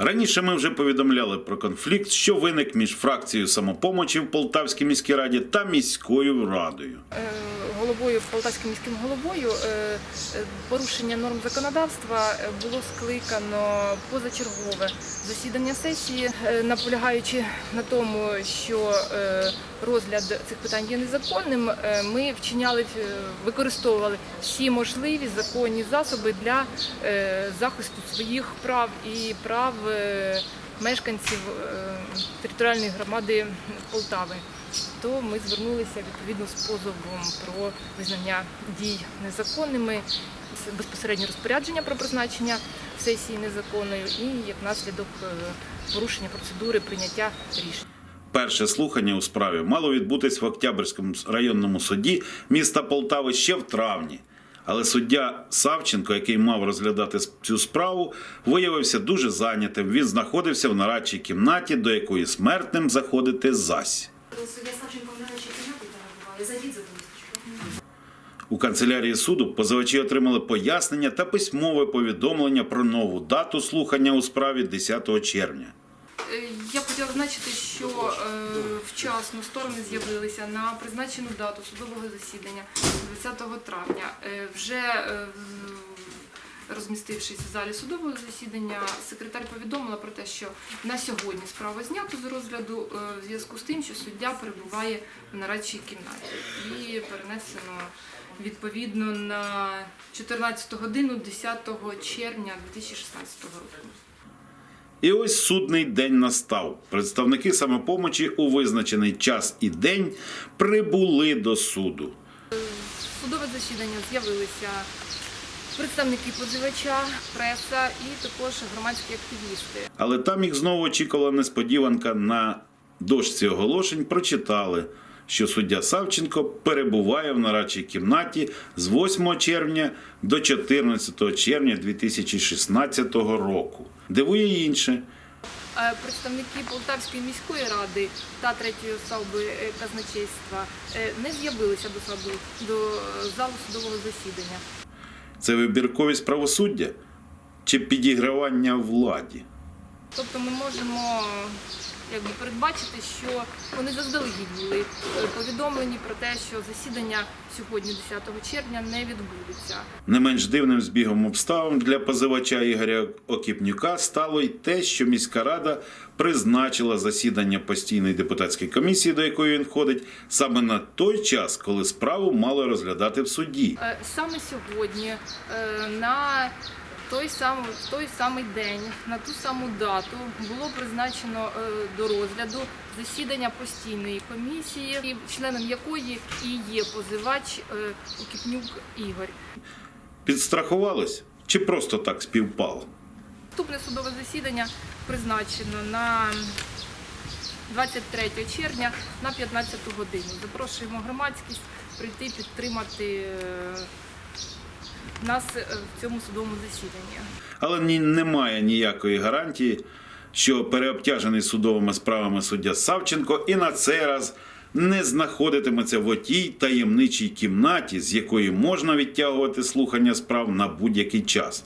Раніше ми вже повідомляли про конфлікт, що виник між фракцією самопомочі в Полтавській міській раді та міською радою. Е, головою Полтавським міським головою е, е, порушення норм законодавства було скликано позачергове засідання сесії, наполягаючи на тому, що розгляд цих питань є незаконним. Ми вчиняли, використовували всі можливі законні засоби для захисту своїх прав і прав мешканців е, територіальної громади Полтави то ми звернулися відповідно з позовом про визнання дій незаконними, безпосередньо розпорядження про призначення сесії незаконною і як наслідок е, порушення процедури прийняття рішень. Перше слухання у справі мало відбутись в Октябрьському районному суді міста Полтави ще в травні. Але суддя Савченко, який мав розглядати цю справу, виявився дуже зайнятим. Він знаходився в нарадчій кімнаті, до якої смертним заходити зась. Суддя Савченко в нарадчій кімнаті перебуває. За У канцелярії суду позивачі отримали пояснення та письмове повідомлення про нову дату слухання у справі 10 червня. Е, Я хотіла зазначити, що е, вчасно сторони з'явилися на призначену дату судового засідання 20 травня. Е, Вже розмістившись в залі судового засідання, секретар повідомила про те, що на сьогодні справу знято з розгляду в зв'язку з тим, що суддя перебуває в нарадчій кімнаті і перенесено відповідно на 14 годину 10 червня 2016 року. І ось судний день настав. Представники самопомочі у визначений час і день прибули до суду. судове засідання з'явилися представники позивача, преса і також громадські активісти. Але там їх знову очікувала несподіванка на дошці оголошень. Прочитали, що суддя Савченко перебуває в нарадчій кімнаті з 8 червня до 14 червня 2016 року. Дивує інше. Е, Представники Полтавської міської ради та третьої особи е, казначейства е, не з'явилися до суду до залу судового засідання. Це вибірковість правосуддя чи підігравання владі? Тобто ми можемо якби передбачити, що вони заздалегідь були е, повідомлені про те, що засідання сьогодні, 10 червня, не відбудеться. Не менш дивним збігом обставин для позивача Ігоря Окіпнюка стало й те, що міська рада призначила засідання постійної депутатської комісії, до якої він входить, саме на той час, коли справу мали розглядати в суді. Е, Саме сьогодні, е, на той самий, в той самий день, на ту саму дату було призначено е, до розгляду засідання постійної комісії, членом якої і є позивач е, Окіпнюк Ігор. Підстрахувались чи просто так співпало? Наступне судове засідання призначено на 23 червня на 15 годину. Запрошуємо громадськість прийти підтримати е, нас е, в цьому судовому засіданні. Але ні, немає ніякої гарантії, що переобтяжений судовими справами суддя Савченко і на цей раз не знаходитиметься в отій таємничій кімнаті, з якої можна відтягувати слухання справ на будь-який час.